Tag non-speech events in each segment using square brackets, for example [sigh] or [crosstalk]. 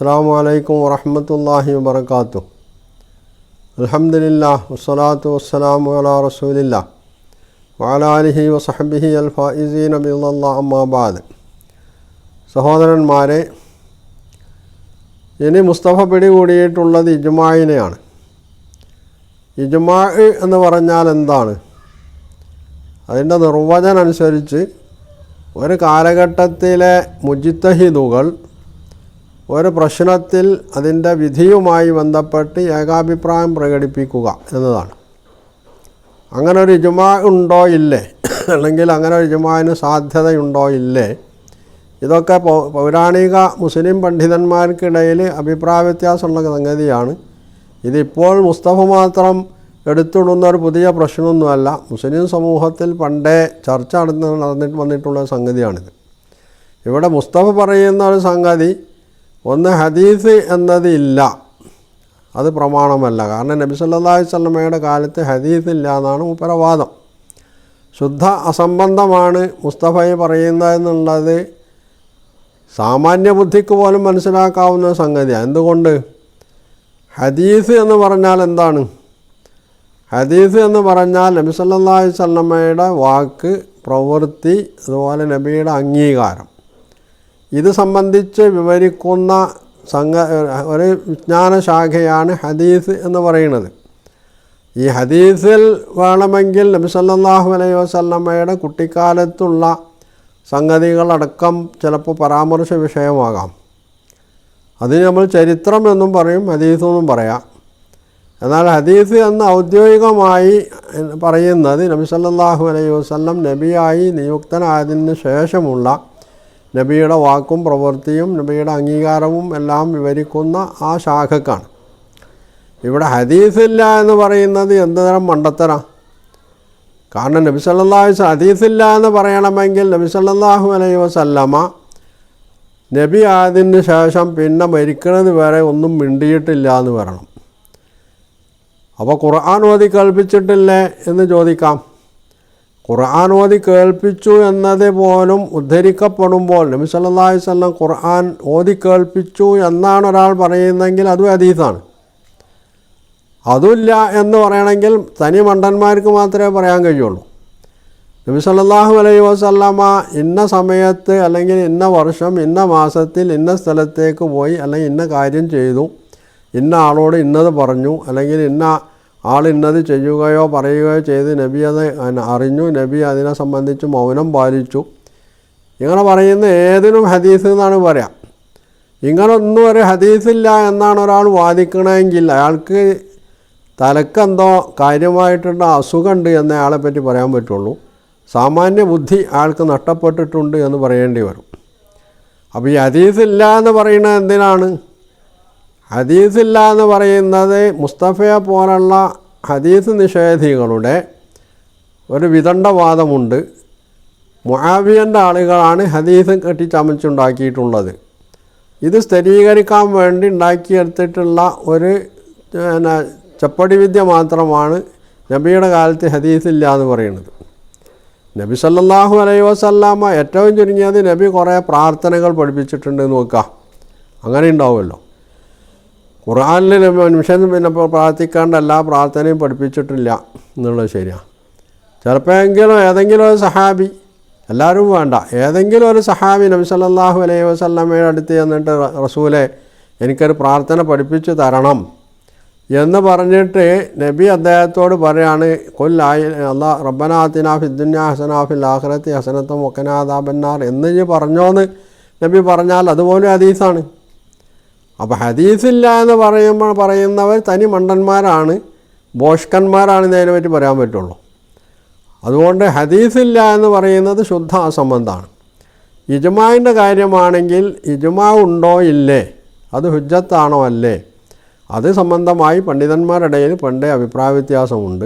അസ്സാം വലൈക്കും വറഹമത്തല്ലാഹി വബർക്കാത്തു അലഹമുല്ലാ വസ്സലാത്തു വസ്സലാമു അലാ റസൂലില്ല വാലാലിഹി വസഹബിഹി അൽ ഫായിസീൻ അബിള്ള അമ്മാബാദ് സഹോദരന്മാരെ ഇനി മുസ്തഫ പിടികൂടിയിട്ടുള്ളത് ഇജുമായിനെയാണ് ഇജുമാ എന്ന് പറഞ്ഞാൽ എന്താണ്? അതിന്റെ നിർവചനം അനുസരിച്ച് ഒരു കാലഘട്ടത്തിലെ മുജിത്തഹിദുകൾ ഒരു പ്രശ്നത്തിൽ അതിന്റെ വിധിയുമായി ബന്ധപ്പെട്ട് ഏകാഭിപ്രായം പ്രകടിപ്പിക്കുക എന്നതാണ്. അങ്ങനെ ഒരു ഇജുമാ ഉണ്ടോ ഇല്ലേ? [clears throat] അല്ലെങ്കിൽ അങ്ങനെ ഒരു ഇജുമാവിന് സാധ്യതയുണ്ടോ ഇല്ലേ? ഇതൊക്കെ പൗരാണിക മുസ്ലിം പണ്ഡിതന്മാർക്കിടയിൽ അഭിപ്രായ വ്യത്യാസമുള്ള സംഗതിയാണ്. ഇതിപ്പോൾ മുസ്തഫ മാത്രം എടുത്തിടുന്ന ഒരു പുതിയ പ്രശ്നമൊന്നുമല്ല. മുസ്ലിം സമൂഹത്തിൽ പണ്ടേ ചർച്ച നടന്ന് നടന്നിട്ട് വന്നിട്ടുള്ള സംഗതിയാണിത്. ഇവിടെ മുസ്തഫ പറയുന്ന ഒരു സംഗതി ഒന്ന് ഹദീസ് എന്നത് ഇല്ല അത് പ്രമാണമല്ല. കാരണം നബി സല്ലല്ലാഹു അലൈഹി വസല്ലമയുടെ കാലത്ത് ഹദീസ് ഇല്ല എന്നാണ് ഉപരവാദം ശുദ്ധ അസംബന്ധമാണ് മുസ്തഫയെ പറയുന്നതെന്നുള്ളത് സാമാന്യ ബുദ്ധിക്ക് പോലും മനസ്സിലാക്കാവുന്ന സംഗതിയാണ്. എന്തുകൊണ്ട്? ഹദീസ് എന്ന് പറഞ്ഞാൽ എന്താണ്? ഹദീസ് എന്ന് പറഞ്ഞാൽ നബി സല്ലല്ലാഹു അലൈഹി വസല്ലമയുടെ വാക്ക് പ്രവൃത്തി അതുപോലെ നബിയുടെ അംഗീകാരം. ഇത് സംബന്ധിച്ച് വിവരിക്കുന്ന സംഘ ഒരു വിജ്ഞാനശാഖയാണ് ഹദീസ് എന്ന് പറയുന്നത്. ഈ ഹദീസിൽ വേണമെങ്കിൽ നബിസല്ലാഹു അലൈഹി വസല്ലമയുടെ കുട്ടിക്കാലത്തുള്ള സംഗതികളടക്കം ചിലപ്പോൾ പരാമർശ വിഷയമാകാം. അതിന് നമ്മൾ ചരിത്രം എന്നും പറയും ഹദീസെന്നും പറയാം. എന്നാൽ ഹദീസ് എന്ന് ഔദ്യോഗികമായി പറയുന്നത് നബി സല്ലല്ലാഹു അലൈഹി വസല്ലം നബിയായി നിയുക്തനായതിന് ശേഷമുള്ള നബിയുടെ വാക്കും പ്രവൃത്തിയും നബിയുടെ അംഗീകാരവും എല്ലാം വിവരിക്കുന്ന ആ ശാഖക്കാണ്. ഇവിടെ ഹദീസില്ല എന്ന് പറയുന്നത് എന്ത് തരം മണ്ടത്തര? കാരണം നബി സല്ലാഹു ഹദീസില്ല എന്ന് പറയണമെങ്കിൽ നബി സല്ലാഹു അലൈ വസല്ലമ നബി ആയതിന് ശേഷം പിന്നെ മരിക്കുന്നത് വരെ ഒന്നും മിണ്ടിയിട്ടില്ല എന്ന് പറയണം അപ്പോൾ ഖുർആൻ ഓതി കൽപ്പിച്ചിട്ടില്ലേ എന്ന് ചോദിക്കാം. ഖുർആൻ ഓതി കേൾപ്പിച്ചു എന്നത് പോലും ഉദ്ധരിക്കപ്പെടുമ്പോൾ നബി അലൈഹി വസല്ലം ഖുർആൻ ഓതി കേൾപ്പിച്ചു എന്നാണ് ഒരാൾ പറയുന്നതെങ്കിൽ അതും അതീതാണ് അതുമില്ല എന്ന് പറയണമെങ്കിൽ തനി മണ്ടന്മാർക്ക് മാത്രമേ പറയാൻ കഴിയുള്ളൂ. നബി സല്ലല്ലാഹു അലൈഹി വസല്ലമ ഇന്ന സമയത്ത് അല്ലെങ്കിൽ ഇന്ന വർഷം ഇന്ന മാസത്തിൽ ഇന്ന സ്ഥലത്തേക്ക് പോയി അല്ലെങ്കിൽ ഇന്ന കാര്യം ചെയ്തു ഇന്ന ആളോട് ഇന്നത് പറഞ്ഞു അല്ലെങ്കിൽ ഇന്ന ആൾ ഇന്നത് ചെയ്യുകയോ പറയുകയോ ചെയ്ത് നബി അത് അറിഞ്ഞു നബി അതിനെ സംബന്ധിച്ച് മൗനം പാലിച്ചു. ഇങ്ങനെ പറയുന്ന ഏതിനും ഹദീസ് എന്നാണ് പറയാം. ഇങ്ങനൊന്നും ഒരു ഹദീസില്ല എന്നാണ് ഒരാൾ വാദിക്കണമെങ്കിൽ അയാൾക്ക് തലക്കെന്തോ കാര്യമായിട്ടുള്ള അസുഖമുണ്ട് എന്ന് അയാളെ പറ്റി പറയാൻ പറ്റുള്ളൂ. സാമാന്യ ബുദ്ധി അയാൾക്ക് നഷ്ടപ്പെട്ടിട്ടുണ്ട് എന്ന് പറയേണ്ടി വരും. അപ്പോൾ ഈ ഹദീസില്ല എന്ന് പറയുന്നത് എന്തിനാണ്? ഹദീസില്ല എന്ന് പറയുന്നത് മുസ്തഫയെ പോലുള്ള ഹദീസ് നിഷേധികളുടെ ഒരു വിദണ്ഡവാദമുണ്ട്. മുആവിയന്റെ ആളുകളാണ് ഹദീസ് കെട്ടിച്ചമച്ചുണ്ടാക്കിയിട്ടുള്ളത് ഇത് സ്ഥിരീകരിക്കാൻ വേണ്ടി ഉണ്ടാക്കിയെടുത്തിട്ടുള്ള ഒരു പിന്നെ ചപ്പടി വിദ്യ മാത്രമാണ് നബിയുടെ കാലത്ത് ഹദീസില്ല എന്ന് പറയുന്നത്. നബി സല്ലാഹു അലൈഹി വസല്ലാമ ഏറ്റവും ചുരുങ്ങിയത് നബി കുറേ പ്രാർത്ഥനകൾ പഠിപ്പിച്ചിട്ടുണ്ട് നോക്കുക. അങ്ങനെ ഉണ്ടാവുമല്ലോ. ഖുർആനിൽ മനുഷ്യൻ പിന്നെ ഇപ്പോൾ പ്രാർത്ഥിക്കാണ്ട് എല്ലാ പ്രാർത്ഥനയും പഠിപ്പിച്ചിട്ടില്ല എന്നുള്ളത് ശരിയാണ് ചിലപ്പോഴെങ്കിലും ഏതെങ്കിലും ഒരു സഹാബി എല്ലാവരും വേണ്ട. ഏതെങ്കിലും ഒരു സഹാബി നബി സല്ലാഹു അലൈഹി വസ്ലമയുടെ അടുത്ത് ചെന്നിട്ട് "റ- റസൂലെ എനിക്കൊരു പ്രാർത്ഥന പഠിപ്പിച്ചു തരണം എന്ന് പറഞ്ഞിട്ട് നബി അദ്ദേഹത്തോട് പറയാണ് കൊല്ലായി അള്ളാ റബ്ബനാത്തിന ഫിദ്ദുന്യ ഹസനാഫിൽ ആഹ്റത്തി ഹസനത്തും ഒക്കനാദാബന്നാർ എന്ന് പറഞ്ഞോന്ന് നബി പറഞ്ഞാൽ അതുപോലെ ഹദീസാണ്. അപ്പോൾ ഹദീസില്ല എന്ന് പറയുമ്പോൾ പറയുന്നവർ തനി മണ്ടന്മാരാണ്. ബോഷ്കന്മാരാണ് ഇതിനെ പറ്റി പറയാൻ പറ്റുള്ളൂ. അതുകൊണ്ട് ഹദീസില്ല എന്ന് പറയുന്നത് ശുദ്ധ അസംബന്ധമാണ്. ഇജുമാവിന്റെ കാര്യമാണെങ്കിൽ ഇജുമാ ഉണ്ടോ ഇല്ലേ? അത് ഹുജ്ജത്താണോ അല്ലേ? അത് സംബന്ധമായി പണ്ഡിതന്മാരുടെ ഇടയിൽ പണ്ടേ അഭിപ്രായ വ്യത്യാസമുണ്ട്.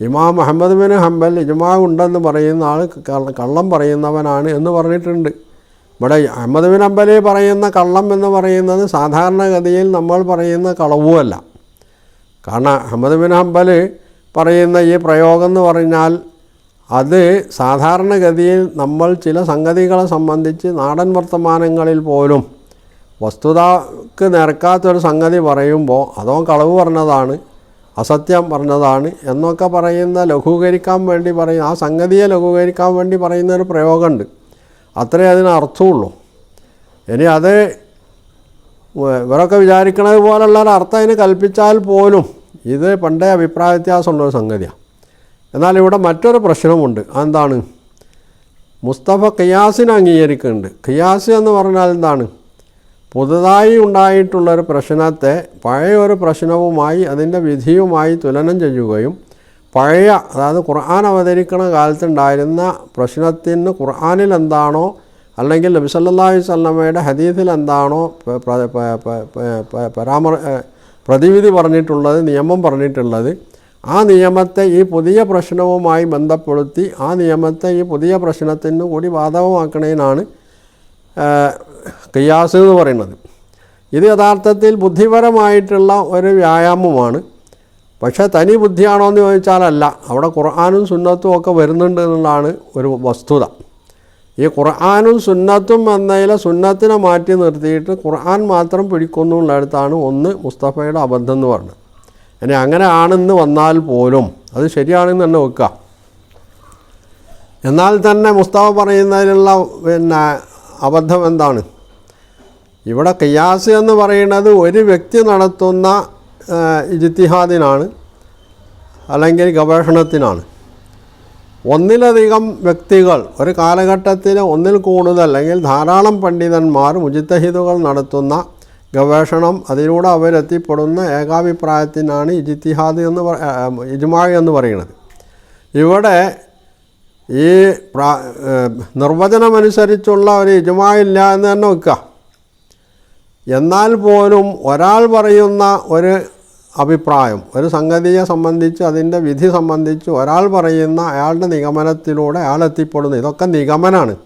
ഇമാം മുഹമ്മദ് ബിൻ ഹംബൽ ഇജുമാ ഉണ്ടെന്ന് പറയുന്ന ആൾ കള്ളം പറയുന്നവനാണ് എന്ന് പറഞ്ഞിട്ടുണ്ട്. ഇവിടെ അഹമ്മദ് ബിൻ ഹംബലി പറയുന്ന കള്ളം എന്ന് പറയുന്നത് സാധാരണഗതിയിൽ നമ്മൾ പറയുന്ന കളവുമല്ല. കാരണം അഹമ്മദ് ബിൻ ഹംബൽ പറയുന്ന ഈ പ്രയോഗം എന്ന് പറഞ്ഞാൽ അത് സാധാരണഗതിയിൽ നമ്മൾ ചില സംഗതികളെ സംബന്ധിച്ച് നാടൻ വർത്തമാനങ്ങളിൽ പോലും വസ്തുതക്ക് നിരക്കാത്തൊരു സംഗതി പറയുമ്പോൾ അതോ കളവ് പറഞ്ഞതാണ് അസത്യം പറഞ്ഞതാണ് എന്നൊക്കെ പറയുന്ന ലഘൂകരിക്കാൻ വേണ്ടി പറയുന്ന ആ സംഗതിയെ ലഘൂകരിക്കാൻ വേണ്ടി പറയുന്ന ഒരു പ്രയോഗമുണ്ട്. അത്രേ അതിന് അർത്ഥമുള്ളൂ ഇനി അത് ഇവരൊക്കെ വിചാരിക്കുന്നത് പോലുള്ള ഒരു അർത്ഥം അതിന് കൽപ്പിച്ചാൽ പോലും ഇത് പണ്ടേ അഭിപ്രായ വ്യത്യാസമുള്ളൊരു സംഗതിയാണ് എന്നാൽ ഇവിടെ മറ്റൊരു പ്രശ്നമുണ്ട്. അതെന്താണ്? മുസ്തഫ ഖിയാസിനെ അംഗീകരിക്കുന്നുണ്ട്. ഖിയാസ് എന്ന് പറഞ്ഞാൽ എന്താണ്? പുതുതായി ഉണ്ടായിട്ടുള്ളൊരു പ്രശ്നത്തെ പഴയ ഒരു പ്രശ്നവുമായി അതിന്റെ വിധിയുമായി തുലനം ചെയ്യുകയും പഴയ അതായത് ഖുർആൻ അവതരിക്കുന്ന കാലത്തുണ്ടായിരുന്ന പ്രശ്നത്തിന് ഖുർആനിൽ എന്താണോ അല്ലെങ്കിൽ നബി സല്ലല്ലാഹു അലൈഹി വസല്ലമയുടെ ഹദീസിൽ എന്താണോ പരാമർ പ്രതിവിധി പറഞ്ഞിട്ടുള്ളത് നിയമം പറഞ്ഞിട്ടുള്ളത് ആ നിയമത്തെ ഈ പുതിയ പ്രശ്നവുമായി ബന്ധപ്പെടുത്തി ആ നിയമത്തെ ഈ പുതിയ പ്രശ്നത്തിന് കൂടി ബാധകമാക്കുന്നതിനാണ് കിയാസ് എന്ന് പറയുന്നത്. ഇത് യഥാർത്ഥത്തിൽ ബുദ്ധിപരമായിട്ടുള്ള ഒരു വ്യായാമമാണ്. പക്ഷേ തനി ബുദ്ധിയാണോ എന്ന് ചോദിച്ചാലല്ല. അവിടെ ഖുർആാനും സുന്നത്തും ഒക്കെ വരുന്നുണ്ട് എന്നുള്ളതാണ് ഒരു വസ്തുത. ഈ ഖുർആാനും സുന്നത്തും എന്നതിലെ സുന്നത്തിനെ മാറ്റി നിർത്തിയിട്ട് ഖുർആൻ മാത്രം പിടിക്കുന്നു എന്നുള്ളിടത്താണ് ഒന്ന് മുസ്തഫയുടെ അബദ്ധം എന്ന് പറഞ്ഞത്. ഇനി അങ്ങനെ ആണെന്ന് വന്നാൽ പോലും അത് ശരിയാണെന്ന് തന്നെ വെക്കുക. എന്നാൽ തന്നെ മുസ്തഫ പറയുന്നതിലുള്ള പിന്നെ അബദ്ധം എന്താണ്? ഇവിടെ ഖിയാസ് എന്ന് പറയുന്നത് ഒരു വ്യക്തി നടത്തുന്ന ആ, ഇജ്തിഹാദിനാണ് അല്ലെങ്കിൽ ഗവേഷണത്തിനാണ്. ഒന്നിലധികം വ്യക്തികൾ ഒരു കാലഘട്ടത്തിൽ ഒന്നിൽ കൂടുതൽ അല്ലെങ്കിൽ ധാരാളം പണ്ഡിതന്മാർ മുജിത്തഹിദുകൾ നടത്തുന്ന ഗവേഷണം അതിലൂടെ അവരെത്തിപ്പെടുന്ന ഏകാഭിപ്രായത്തിനാണ് ഇജിത്തിഹാദ് എന്ന് ഇജ്മാഴ് എന്ന് പറയുന്നത്. ഇവിടെ ഈ നിർവചനമനുസരിച്ചുള്ള ഒരു ഇജ്മായില്ല എന്ന് തന്നെ വെക്കുക. എന്നാൽ പോലും ഒരാൾ പറയുന്ന ഒരു അഭിപ്രായം ഒരു സംഗതിയെ സംബന്ധിച്ച് അതിന്റെ വിധി സംബന്ധിച്ച് ഒരാൾ പറയുന്ന അയാളുടെ നിഗമനത്തിലൂടെ അയാൾ എത്തിപ്പെടുന്നു. ഇതൊക്കെ നിഗമനാണ്.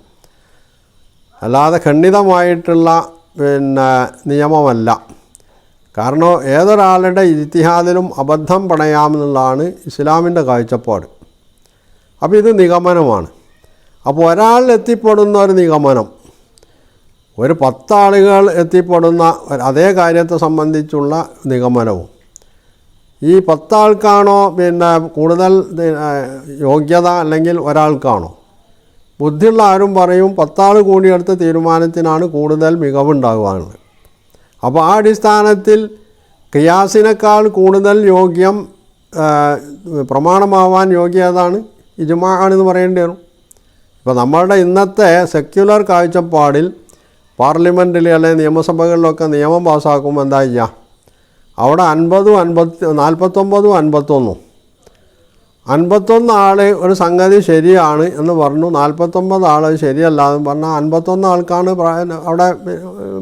അല്ലാതെ ഖണ്ഡിതമായിട്ടുള്ള പിന്നെ നിയമമല്ല. കാരണം ഏതൊരാളുടെ ഇത്തിഹാദിലും അബദ്ധം പണയാമെന്നുള്ളതാണ് ഇസ്ലാമിന്റെ കാഴ്ചപ്പാട്. അപ്പോൾ ഇത് നിഗമനമാണ്. അപ്പോൾ ഒരാൾ എത്തിപ്പെടുന്ന ഒരു നിഗമനം ഒരു പത്താളുകൾ എത്തിപ്പെടുന്ന അതേ കാര്യത്തെ സംബന്ധിച്ചുള്ള നിഗമനവും. ഈ പത്താൾക്കാണോ പിന്നെ കൂടുതൽ യോഗ്യത അല്ലെങ്കിൽ ഒരാൾക്കാണോ? ബുദ്ധിയുള്ള ആരും പറയും പത്താൾ കൂടിയെടുത്ത തീരുമാനത്തിനാണ് കൂടുതൽ മികവുണ്ടാകുവാനുള്ളത്. അപ്പോൾ ആ അടിസ്ഥാനത്തിൽ ക്രിയാസിനേക്കാൾ കൂടുതൽ യോഗ്യം പ്രമാണമാവാൻ യോഗ്യതാണ് ഇജുമാണെന്ന് പറയേണ്ടി വരും. ഇപ്പോൾ നമ്മളുടെ ഇന്നത്തെ സെക്യുലർ കാഴ്ചപ്പാടിൽ പാർലമെന്റിൽ അല്ലെങ്കിൽ നിയമസഭകളിലൊക്കെ നിയമം പാസ്സാക്കുമ്പോൾ എന്താ ചെയ്യുക അവിടെ അൻപതും അൻപത്തി നാൽപ്പത്തൊമ്പതും അൻപത്തൊന്നും. അൻപത്തൊന്ന് ആൾ ഒരു സംഗതി ശരിയാണ് എന്ന് പറഞ്ഞു. നാൽപ്പത്തൊമ്പത് ആൾ ശരിയല്ല എന്ന് പറഞ്ഞാൽ അൻപത്തൊന്ന് ആൾക്കാണ് അവിടെ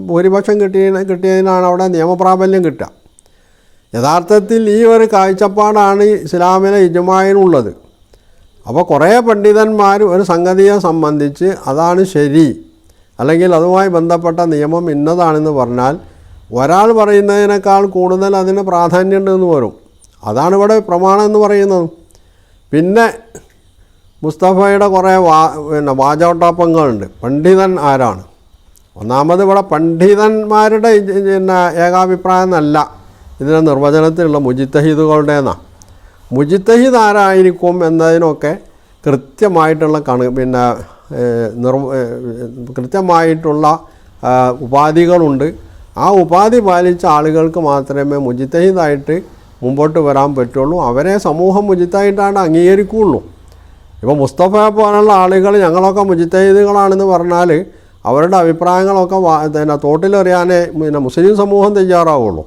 ഭൂരിപക്ഷം കിട്ടിയ കിട്ടിയതിനാണ് അവിടെ നിയമപ്രാബല്യം കിട്ടുക. യഥാർത്ഥത്തിൽ ഈ ഒരു കാഴ്ചപ്പാടാണ് ഇസ്ലാമിലെ ഇജുമായിനുള്ളത്. അപ്പോൾ കുറേ പണ്ഡിതന്മാർ ഒരു സംഗതിയെ സംബന്ധിച്ച് അതാണ് ശരി. അല്ലെങ്കിൽ അതുമായി ബന്ധപ്പെട്ട നിയമം ഇന്നതാണെന്ന് പറഞ്ഞാൽ ഒരാൾ പറയുന്നതിനേക്കാൾ കൂടുതൽ അതിന് പ്രാധാന്യമുണ്ടെന്ന് വരും. അതാണ് ഇവിടെ പ്രമാണം എന്ന് പറയുന്നത്. പിന്നെ മുസ്തഫയുടെ കുറേ വാ പിന്നെ വാചോട്ടാപ്പങ്ങളുണ്ട് പണ്ഡിതൻ ആരാണ്? ഒന്നാമത് ഇവിടെ പണ്ഡിതന്മാരുടെ പിന്നെ ഏകാഭിപ്രായം എന്നല്ല. ഇതിന്റെ നിർവചനത്തിലുള്ള മുജിത്തഹീദുകളുടേതാണ് മുജിത്തഹീദ് ആരായിരിക്കും എന്നതിനൊക്കെ കൃത്യമായിട്ടുള്ള കണ പിന്നെ നിർ കൃത്യമായിട്ടുള്ള ഉപാധികളുണ്ട്. ആ ഉപാധി പാലിച്ച ആളുകൾക്ക് മാത്രമേ മുജിത്തഹിതായിട്ട് മുമ്പോട്ട് വരാൻ പറ്റുള്ളൂ. അവരെ സമൂഹം മുജിത്തായിട്ടാണ് അംഗീകരിക്കുകയുള്ളൂ. ഇപ്പോൾ മുസ്തഫ പോലുള്ള ആളുകൾ ഞങ്ങളൊക്കെ മുജിത്തഹിദുകളാണെന്ന് പറഞ്ഞാൽ അവരുടെ അഭിപ്രായങ്ങളൊക്കെ പിന്നെ തോട്ടിലെറിയാനേ പിന്നെ മുസ്ലിം സമൂഹം തയ്യാറാവുള്ളൂ.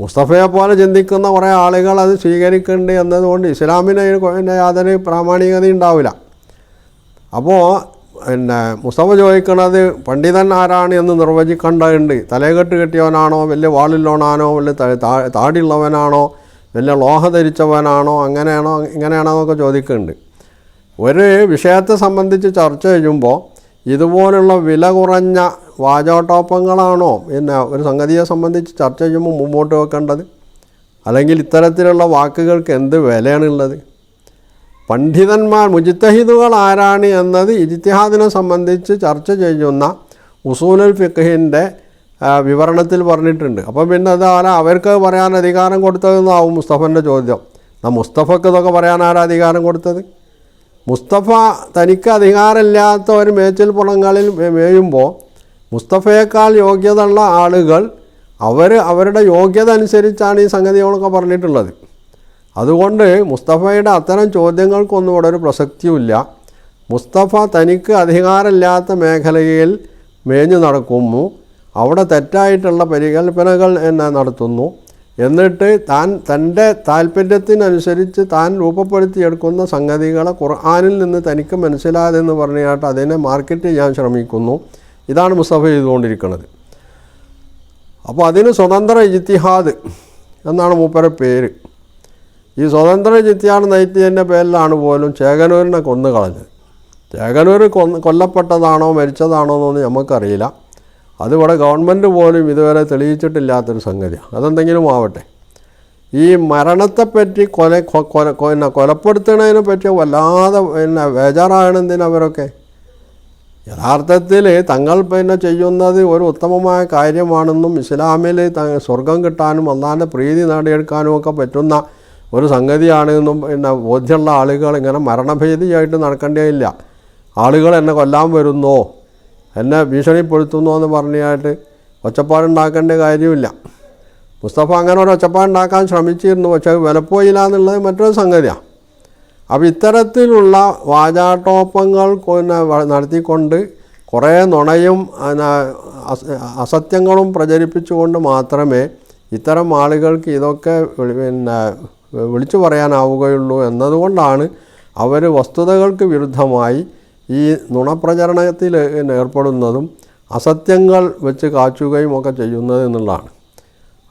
മുസ്തഫയെ പോലെ ചിന്തിക്കുന്ന കുറേ ആളുകൾ അത് സ്വീകരിക്കുന്നുണ്ട് എന്നതുകൊണ്ട് ഇസ്ലാമിന് യാതൊരു പ്രാമാണികത ഉണ്ടാവില്ല. അപ്പോൾ പിന്നെ മുസ്തഫ ചോദിക്കണത് പണ്ഡിതൻ ആരാണ് എന്ന് നിർവചിക്കേണ്ടതുണ്ട്. തലകെട്ട് കെട്ടിയവനാണോ വലിയ വാളില്ലോണാണോ വലിയ താടിയുള്ളവനാണോ വലിയ ലോഹ ധരിച്ചവനാണോ അങ്ങനെയാണോ ഇങ്ങനെയാണോ എന്നൊക്കെ ചോദിക്കുന്നുണ്ട്. ഒരു വിഷയത്തെ സംബന്ധിച്ച് ചർച്ച ചെയ്യുമ്പോൾ ഇതുപോലുള്ള വില കുറഞ്ഞ വാചോട്ടോപ്പങ്ങളാണോ പിന്നെ ഒരു സംഗതിയെ സംബന്ധിച്ച് ചർച്ച ചെയ്യുമ്പോൾ മുമ്പോട്ട് വെക്കേണ്ടത്? അല്ലെങ്കിൽ ഇത്തരത്തിലുള്ള വാക്കുകൾക്ക് എന്ത് വിലയാണുള്ളത്? പണ്ഡിതന്മാർ മുജിത്തഹിദുകൾ ആരാണ് എന്നത് ഇജിത്തിഹാദിനെ സംബന്ധിച്ച് ചർച്ച ചെയ്യുന്ന ഉസൂലുൽ ഫിഖിന്റെ വിവരണത്തിൽ പറഞ്ഞിട്ടുണ്ട്. അപ്പം പിന്നെ അത് ആരാ അവർക്ക് പറയാൻ അധികാരം കൊടുത്തതെന്നാവും മുസ്തഫന്റെ ചോദ്യം. ആ മുസ്തഫക്ക് ഇതൊക്കെ പറയാൻ ആരാ അധികാരം കൊടുത്തത്? മുസ്തഫ തനിക്ക് അധികാരമില്ലാത്ത ഒരു മേച്ചിൽ പുറങ്ങളിൽ മേയുമ്പോൾ മുസ്തഫയേക്കാൾ യോഗ്യതയുള്ള ആളുകൾ അവർ അവരുടെ യോഗ്യത അനുസരിച്ചാണ് ഈ സംഗതികളൊക്കെ പറഞ്ഞിട്ടുള്ളത്. അതുകൊണ്ട് മുസ്തഫയുടെ അത്തരം ചോദ്യങ്ങൾക്കൊന്നും ഇവിടെ ഒരു പ്രസക്തിയുമില്ല. മുസ്തഫ തനിക്ക് അധികാരമില്ലാത്ത മേഖലയിൽ മേഞ്ഞു നടക്കുന്നു. അവിടെ തെറ്റായിട്ടുള്ള പരികൽപ്പനകൾ എന്നെ നടത്തുന്നു. എന്നിട്ട് താൻ തന്റെ താല്പര്യത്തിനനുസരിച്ച് താൻ രൂപപ്പെടുത്തിയെടുക്കുന്ന സംഗതികളെ ഖുർആാനിൽ നിന്ന് തനിക്ക് മനസ്സിലാതെന്ന് പറഞ്ഞാട്ട് അതിനെ മാർക്കറ്റ് ചെയ്യാൻ ശ്രമിക്കുന്നു. ഇതാണ് മുസ്തഫ ചെയ്തുകൊണ്ടിരിക്കുന്നത്. അപ്പോൾ അതിന് സ്വതന്ത്ര ഇജിത്തിഹാദ് എന്നാണ് മൂപ്പരെ പേര്. ഈ സ്വതന്ത്ര ജിത്യാട് നയിച്ചതിന്റെ പേരിലാണ് പോലും ചേകനൂരിനെ കൊന്നു കളഞ്ഞത് ചേകനൂർ കൊന്ന് കൊല്ലപ്പെട്ടതാണോ മരിച്ചതാണോ എന്നൊന്നും നമുക്കറിയില്ല. അതിവിടെ ഗവൺമെന്റ് പോലും ഇതുവരെ തെളിയിച്ചിട്ടില്ലാത്തൊരു സംഗതിയാണ് അതെന്തെങ്കിലും ആവട്ടെ. ഈ മരണത്തെപ്പറ്റി കൊല കൊല പിന്നെ കൊലപ്പെടുത്തുന്നതിനെ പറ്റി വല്ലാതെ പിന്നെ ബേജാറാകണെന്തിനാ അവരൊക്കെ? യഥാർത്ഥത്തിൽ തങ്ങൾ പിന്നെ ചെയ്യുന്നത് ഒരു ഉത്തമമായ കാര്യമാണെന്നും ഇസ്ലാമിൽ സ്വർഗം കിട്ടാനും അന്നാന്റെ പ്രീതി നേടിയെടുക്കാനും ഒക്കെ പറ്റുന്ന ഒരു സംഗതിയാണെന്നും പിന്നെ ബോധ്യമുള്ള ആളുകൾ ഇങ്ങനെ മരണഭീതിയായിട്ട് നടക്കേണ്ടതില്ല ആളുകൾ എന്നെ കൊല്ലാൻ വരുന്നോ എന്നെ ഭീഷണിപ്പെടുത്തുന്നോ എന്ന് പറഞ്ഞായിട്ട് ഒച്ചപ്പാടുണ്ടാക്കേണ്ട കാര്യമില്ല. മുസ്തഫ അങ്ങനെ ഒരു ഒച്ചപ്പാടുണ്ടാക്കാൻ ശ്രമിച്ചിരുന്നു പക്ഷേ വിലപ്പോയില്ല എന്നുള്ളത് മറ്റൊരു സംഗതിയാണ് അപ്പോൾ ഇത്തരത്തിലുള്ള വാചാട്ടോപ്പങ്ങൾ പിന്നെ നടത്തിക്കൊണ്ട് കുറേ നുണയും അസത്യങ്ങളും പ്രചരിപ്പിച്ചുകൊണ്ട് മാത്രമേ ഇത്തരം ആളുകൾക്ക് ഇതൊക്കെ പിന്നെ വിളിച്ചു പറയാനാവുകയുള്ളൂ എന്നതുകൊണ്ടാണ് അവർ വസ്തുതകൾക്ക് വിരുദ്ധമായി ഈ നുണപ്രചരണത്തിൽ ഏർപ്പെടുന്നതും അസത്യങ്ങൾ വെച്ച് കാച്ചുകയും ഒക്കെ ചെയ്യുന്നത് എന്നുള്ളതാണ്.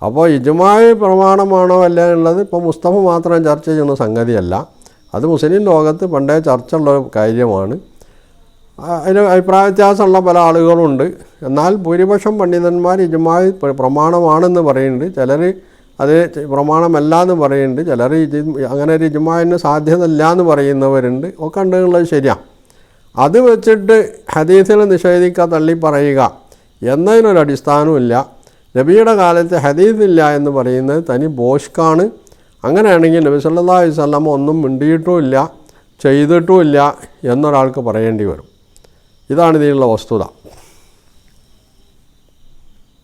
അപ്പോൾ ഇജുമായ പ്രമാണമാണോ അല്ല എന്നുള്ളത് ഇപ്പോൾ മുസ്തഫ മാത്രം ചർച്ച ചെയ്യുന്ന സംഗതിയല്ല. അത് മുസ്ലിം ലോകത്ത് പണ്ടേ ചർച്ച ഉള്ള കാര്യമാണ്. അതിന് അഭിപ്രായ വ്യത്യാസമുള്ള പല ആളുകളുണ്ട്. എന്നാൽ ഭൂരിപക്ഷം പണ്ഡിതന്മാർ ഇജുമായി പ്രമാണമാണെന്ന് പറയുന്നുണ്ട്. ചിലർ അത് പ്രമാണമല്ല എന്ന് പറയുന്നുണ്ട്. ചിലർ അങ്ങനെ ഒരു ഇജുമാവിന് സാധ്യത ഇല്ല എന്ന് പറയുന്നവരുണ്ട്. ഒക്കെ ഉണ്ടെന്നുള്ളത് ശരിയാണ് അത് വെച്ചിട്ട് ഹദീസിൽ നിഷേധിക്കുക തള്ളി പറയുക എന്നതിനൊരു അടിസ്ഥാനമില്ല നബിയുടെ കാലത്ത് ഹദീസില്ല എന്ന് പറയുന്നത് തനി ബോഷ്കാണ്. അങ്ങനെയാണെങ്കിൽ നബി സല്ലാ വസല്ലം ഒന്നും മിണ്ടിയിട്ടുമില്ല ചെയ്തിട്ടുമില്ല എന്നൊരാൾക്ക് പറയേണ്ടി വരും. ഇതാണ് ഇതിനുള്ള വസ്തുത.